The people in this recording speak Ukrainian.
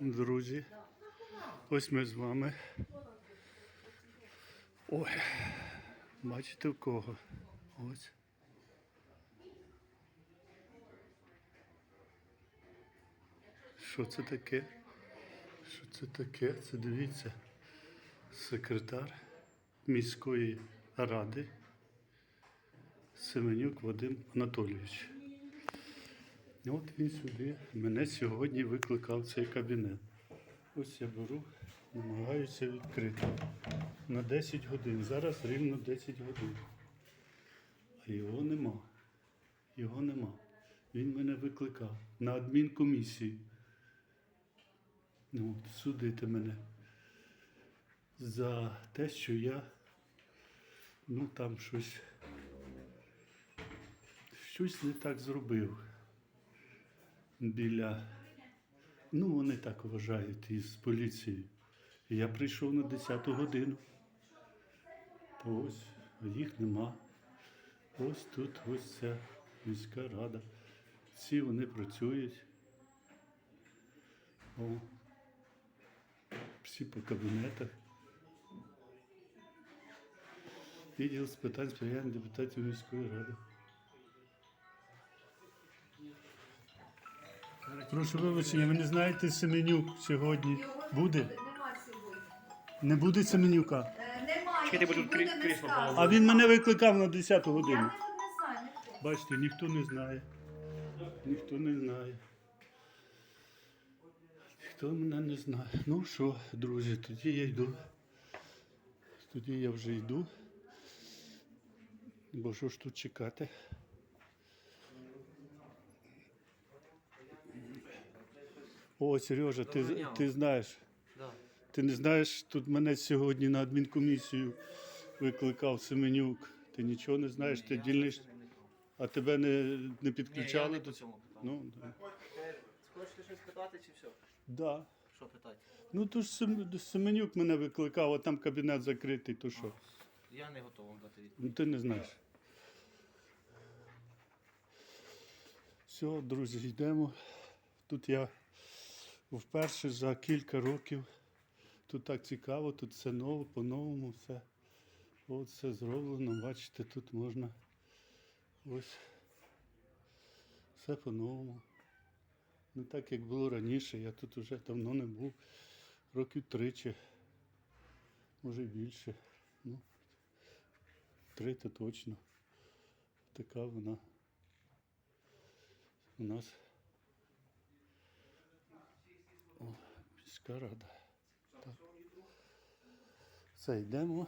Друзі, ось ми з вами. Ой, бачите в кого? Ось. Що це таке? Що це таке? Це дивіться. Секретар міської ради Семенюк Вадим Анатолійович. От він сюди мене сьогодні викликав цей кабінет. Ось я беру, намагаюся відкрити на 10 годин. Зараз рівно 10 годин. А його нема. Його нема. Він мене викликав на адмінкомісію. Ну, судити мене за те, що я ну там щось, щось не так зробив біля. Ну, вони так вважають із поліцією. Я прийшов на 10 годину. Ось, їх нема. Ось тут, ось ця міська рада. Всі вони працюють. О, всі по кабінетах. Відділ з питань сприяння депутатів міської ради. Прошу вибачення, ви не знаєте Семенюк сьогодні буде? Не буде Семенюка. Чекайте, бо тут крі- крісло сказано. А він мене викликав на 10 Я годину. Бачите, ніхто не знає. Ніхто не знає. Ніхто мене не знає. Ну що, друзі, тоді я йду. Тоді я вже йду. Бо що ж тут чекати? О, Сережа, ти, Доброго дня. ти знаєш. Да. Ти не знаєш, тут мене сьогодні на адмінкомісію викликав Семенюк. Ти нічого не знаєш, ти дільнич, а тебе не, не Ні, я підключали не до по цьому питанню. Ну, да. Хочете щось питати чи все? да. Що питати? Ну то ж Сем- Семенюк мене викликав, а там кабінет закритий, то що? Я не готовий вам дати відповідь. Ну ти не знаєш. Все, друзі, йдемо. Тут я вперше за кілька років. Тут так цікаво, тут все нове, по-новому все. От все зроблено. Бачите, тут можна ось все по-новому. Не так, як було раніше. Я тут вже давно не був. Років тричі, може більше. Ну, Три то точно. Така вона у нас О, міська рада. Так. Все, йдемо.